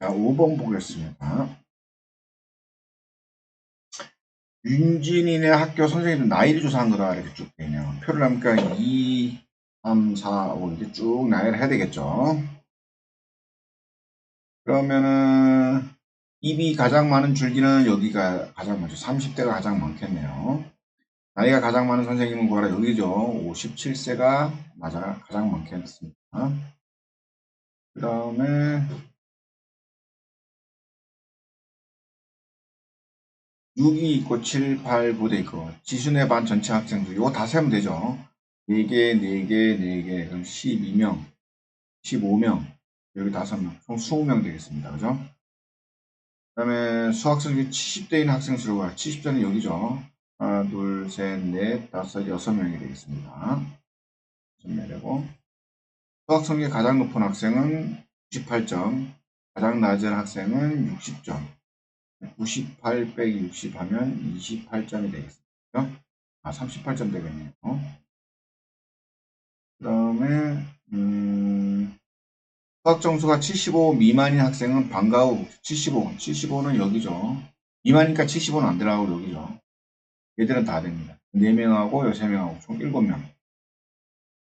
자, 5번 보겠습니다. 윤진이네 학교 선생님들 나이를 조사한 거다. 이렇게 쭉 되네요. 표를 하니까 2, 3, 4, 5 이렇게 쭉 나열을 해야 되겠죠. 그러면은 입이 가장 많은 줄기는 여기가 가장 많죠. 30대가 가장 많겠네요. 나이가 가장 많은 선생님은 구하라 여기죠. 57세가 맞아 가장 많겠습니다. 그 다음에 6이 있고 7, 8, 9대 있고 지순의 반 전체 학생 수 이거 다 세면 되죠. 4개, 4개, 4개 그럼 12명, 15명 여기 5명 총 20명 되겠습니다. 그죠? 그 다음에 수학성적이 70대인 학생 수가 70대는 여기죠. 하나, 둘, 셋, 넷, 다섯, 여섯 명이 되겠습니다. 여섯 명 되고 수학 성적이 가장 높은 학생은 98점, 가장 낮은 학생은 60점. 98 빼기 60 하면 28점이 되겠습니다. 아, 38점 되겠네요. 그 다음에, 음, 수학 점수가 75 미만인 학생은 방과후 75, 75는 여기죠. 미만이니까 75는 안 들어가고 여기죠. 얘들은 다 됩니다. 4명하고 6명하고 총 7명.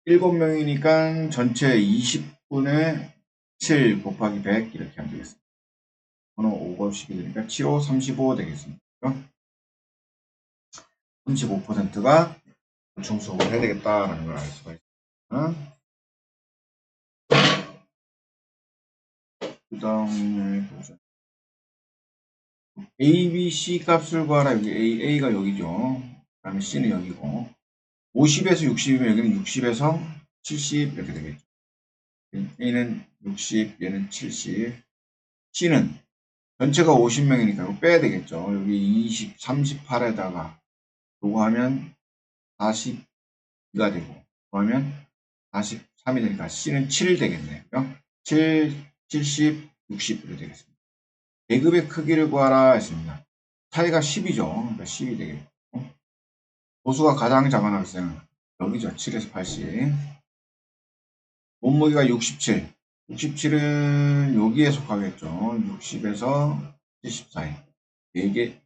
7명이니까 전체 20분의 7 곱하기 100 이렇게 하면 되겠습니다. 저는 5번 식이 되니까 7호 35 되겠습니다. 35%가 중수업을 해야 되겠다라는 걸 알 수가 있습니다. 그 다음에 보자. A, B, C 값을 구하라. 여기 A, A가 여기죠. 그 다음에 C는 여기고. 50에서 60이면 여기는 60에서 70 이렇게 되겠죠. A는 60, 얘는 70. C는 전체가 50명이니까 이거 빼야 되겠죠. 여기 20, 38에다가 요거 하면 42가 되고 하면 43이 되니까 C는 7 되겠네요. 7, 70, 60 이렇게 되겠습니다. 계급의 크기를 구하라 했습니다. 차이가 10이죠. 그러니까 10이 되겠고 보수가 가장 작은 학생은 여기죠. 7에서 80 몸무게가 67 67은 여기에 속하겠죠. 60에서 70 사이. 4개.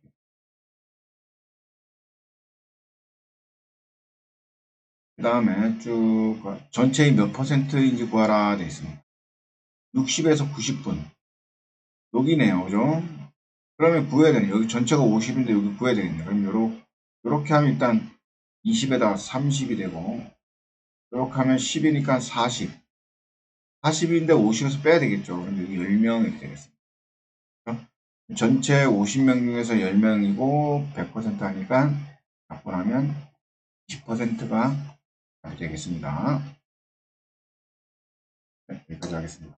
그 다음에 쭉 전체의 몇 퍼센트인지 구하라 되어 있습니다. 60에서 90분. 여기네요. 그죠? 그러면 구해야 되네. 여기 전체가 50인데 여기 구해야 되겠네. 그럼 요렇게, 요렇게 하면 일단 20에다 30이 되고, 요렇게 하면 10이니까 40. 40인데 50에서 빼야 되겠죠. 그럼 여기 10명 이렇게 되겠습니다. 전체 50명 중에서 10명이고 100% 하니까 바꾸하면 20%가 되겠습니다. 네, 여기까지 하겠습니다.